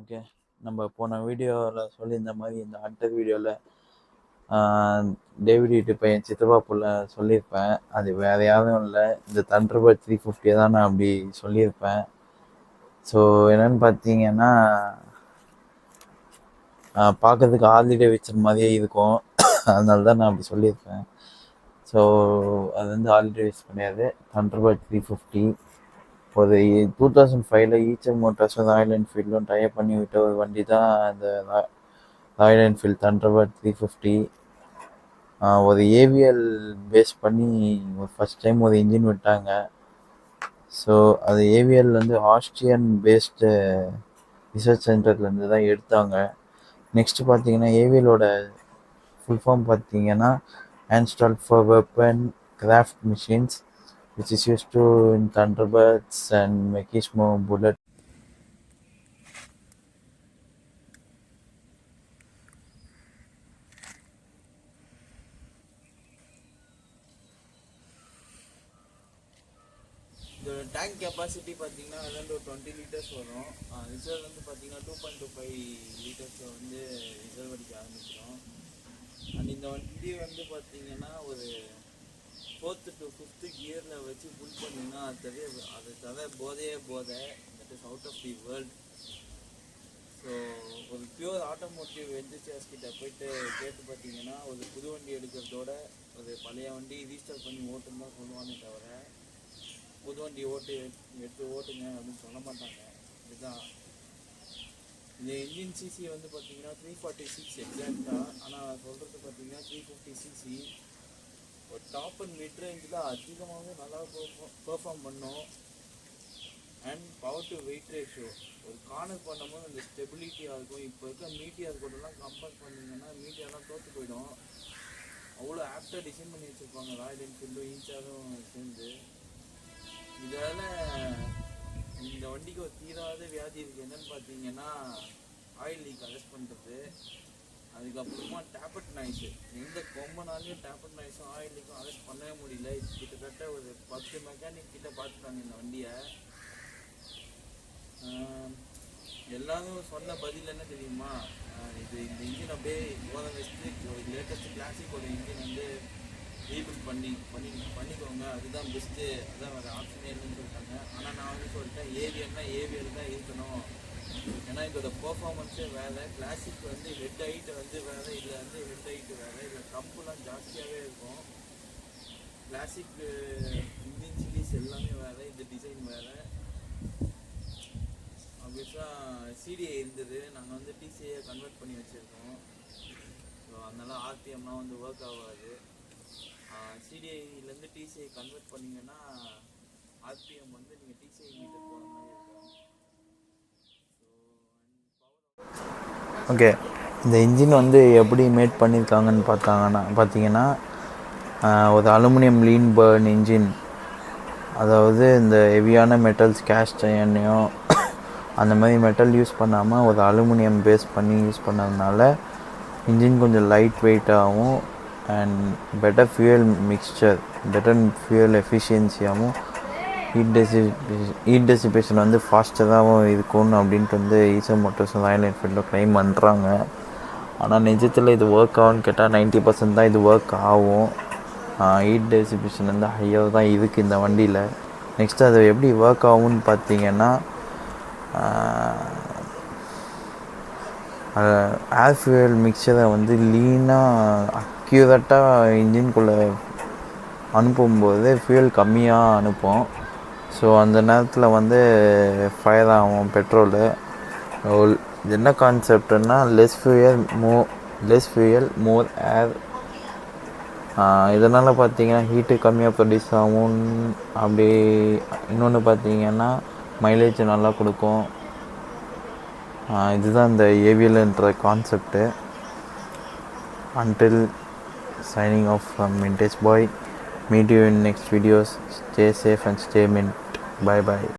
Okay. நம்ம போன வீடியோவில் சொல்லியிருந்த மாதிரி இந்த ஹண்டர் வீடியோவில் டேவிட் வீட்டு பையன் சித்தப்பா புள்ள சொல்லியிருப்பேன். அது வேறு யாரும் இல்லை. இந்த தண்டர்பர்ட் த்ரீ ஃபிஃப்டியை தான் நான் அப்படி சொல்லியிருப்பேன். ஸோ என்னென்னு பார்த்தீங்கன்னா பார்க்கறதுக்கு ஹார்லி வச்ச மாதிரியே இருக்கும். அதனால தான் நான் அப்படி சொல்லியிருப்பேன். ஸோ அது வந்து ஹார்லி டேவிட்சன் கிடையாது. தண்டர்பர்ட் த்ரீ ஃபிஃப்டி ஒரு டூ தௌசண்ட் ஃபைவ்ல ஈச்சர் மோட்டார்ஸும் ராயல் என்ஃபீல்டும் டைப் பண்ணி விட்ட ஒரு வண்டி தான் அந்த Royal Enfield Thunderbird three fifty ஒரு ஏவிஎல் பேஸ் பண்ணி ஒரு ஃபஸ்ட் டைம் ஒரு இன்ஜின் விட்டாங்க. ஸோ அது ஏவிஎல் வந்து ஆஸ்ட்ரியன் பேஸ்டு ரிசர்ச் சென்டர்லேருந்து தான் எடுத்தாங்க. நெக்ஸ்ட்டு பார்த்தீங்கன்னா ஏவிஎலோட ஃபுல் ஃபார்ம் பார்த்தீங்கன்னா install for weapon craft machines which is used to in Thunderbirds and Machismo Bullet. இதோட டேங்க் கெப்பாசிட்டி பார்த்தீங்கன்னா அதுலேருந்து ஒரு டுவெண்ட்டி லிட்டர்ஸ் வரும் ரிசர்வ் வந்து பார்த்தீங்கன்னா two point two five litres வந்து ரிசர்வ் அடிக்க ஆரம்பிச்சிடும் அண்ட் இந்த வண்டி வந்து பார்த்தீங்கன்னா ஒரு ஃபோர்த்து டு ஃபிஃப்த்து கியரில் வச்சு புல் பண்ணிங்கன்னா அது தவிர அது தவிர போதையே போதை. That is out of the world so ஒரு பியூர் ஆட்டோமோட்டிவ் என்ஜிசியர்ஸ் கிட்ட போயிட்டு கேட்டு பார்த்தீங்கன்னா ஒரு புது வண்டி எடுக்கிறதோட ஒரு பழைய வண்டி ரீஸ்டார் பண்ணி ஓட்டுன்னு தான் சொல்லுவானே தவிர புது வண்டி ஓட்டு எடுத்து ஓட்டுங்க அப்படின்னு சொல்ல மாட்டாங்க. இதுதான். இந்த இன்ஜின் சிசி வந்து பார்த்தீங்கன்னா த்ரீ ஃபார்ட்டி சிக்ஸ் எக்ஸாக்டாக ஆனால் சொல்கிறது பார்த்தீங்கன்னா three fifty CC top and mid ரேஞ்சில் அதிகமாகவே நல்லா பெர்ஃபார்ம் பண்ணும். And power to weight ratio ஒரு கார்னர் பண்ணும்போது அந்த ஸ்டெபிலிட்டியாக இருக்கும். இப்போ இருக்க மீட்டியார் கூடலாம் கம்பேர் பண்ணிங்கன்னா மீடியாலாம் தோற்று போயிடும். அவ்வளோ ஆப்டாக டிசைன் பண்ணி வச்சுருப்பாங்க. ராயல் என்ஃபீல்டும் ஈச்சாரும் சேர்ந்து. இதால் இந்த வண்டிக்கு ஒரு தீராத வியாதி இருக்குது என்னன்னு பார்த்தீங்கன்னா ஆயில் லீக் அரெஸ்ட் பண்ணுறது அதுக்கப்புறமா டேப்லெட் நாய்ஸு எந்த ரொம்ப நாளையும் டேப்பர் நைஸும் ஆயிலுக்கும் அரெஸ்ட் பண்ணவே முடியல. கிட்டத்தட்ட ஒரு பத்து மெக்கானிக் கிட்ட பார்த்துட்டாங்க இந்த வண்டியை. எல்லாரும் சொன்ன பதில் என்ன தெரியுமா? இது இந்த இன்ஜின் அப்படியே போத வச்சுட்டு லேட்டஸ்ட் கிளாசிக்கோட இன்ஜின் வந்து ரீபில்ட் பண்ணி பண்ணி பண்ணிக்கோங்க. அதுதான் பெஸ்ட்டு அதான் வேறு ஆப்ஷனே இல்லைன்னு சொல்லிட்டாங்க. ஆனால் நான் வந்து சொல்லிட்டேன் ஏவியன்னா ஏவியர் தான் இருக்கணும். ஏன்னா இதோட பர்ஃபார்மன்ஸே வேறு கிளாசிக் வந்து ஹெட் ஹைட் வந்து வேறு இதில் வந்து ஹெட் ஹைட் வேறு இதில் கம்புலாம் ஜாஸ்தியாகவே இருக்கும். கிளாசிக் இன்ஜின் சீரீஸ் எல்லாமே வேறு இந்த டிசைன் வேறு ஆப்வியஸாக சிடிஐ இருந்தது. நாங்கள் வந்து டிசிஐயை கன்வெர்ட் பண்ணி வச்சுருக்கோம். ஸோ அதனால் ஆர்பிஎம்லாம் வந்து ஒர்க் ஆகாது. சிடிஐலேருந்து டிசிஐ கன்வெர்ட் பண்ணிங்கன்னா ஆர்பிஎம் வந்து நீங்கள் டிசிஐ மீட்டர் போகிற மாதிரி இருக்கும். ஓகே இந்த இன்ஜின் வந்து எப்படி மேட் பண்ணியிருக்காங்கன்னு பார்த்தாங்கன்னா பார்த்தீங்கன்னா ஒரு அலுமினியம் லீன் பேர்ன் இன்ஜின் அதாவது இந்த ஹெவியான மெட்டல்ஸ் கேஷ் எண்ணெயும் அந்த மாதிரி மெட்டல் யூஸ் பண்ணாமல் ஒரு அலுமினியம் பேஸ் பண்ணி யூஸ் பண்ணதுனால இன்ஜின் கொஞ்சம் light வெயிட்டாகவும் and better fuel mixture better fuel எஃபிஷியன்சியாகவும் heat டெசி ஹீட் டெசிபேஷன் வந்து ஃபாஸ்டராகவும் இருக்கும் அப்படின்ட்டு வந்து ஈசோ மோட்டர்ஸ் ராயல் என்ஃபீல்டில் க்ளைம் பண்ணுறாங்க ஆனால் நிஜத்தில் இது ஒர்க் ஆகும்னு கேட்டால் நைன்ட்டி பர்சன்ட் தான் இது ஒர்க் ஆகும். ஹீட் டெசிபேஷன் வந்து ஹையாக தான் இருக்குது இந்த வண்டியில். நெக்ஸ்ட் அது எப்படி ஒர்க் ஆகும்னு பார்த்தீங்கன்னா ஏர் ஃபியூயல் மிக்சரை வந்து லீனாக அக்யூரட்டாக இன்ஜின்குள்ளே அனுப்பும்போது ஃபியூயல் கம்மியாக அனுப்போம். ஸோ அந்த நேரத்தில் வந்து ஃபயர் ஆகும் பெட்ரோலு என்ன கான்செப்ட்னா லெஸ் ஃபியூயல் மோ லெஸ் ஃபியூயல் மோர் ஏர் இதனால் பார்த்தீங்கன்னா ஹீட்டு கம்மியாக ப்ரொடியூஸ் ஆகும். அப்படி இன்னொன்று பார்த்தீங்கன்னா மைலேஜ் நல்லா கொடுக்கும். இதுதான் இந்த ஏவியலுன்ற concept until signing off from Vintage bye meet in next videos stay safe and and stay. bye bye.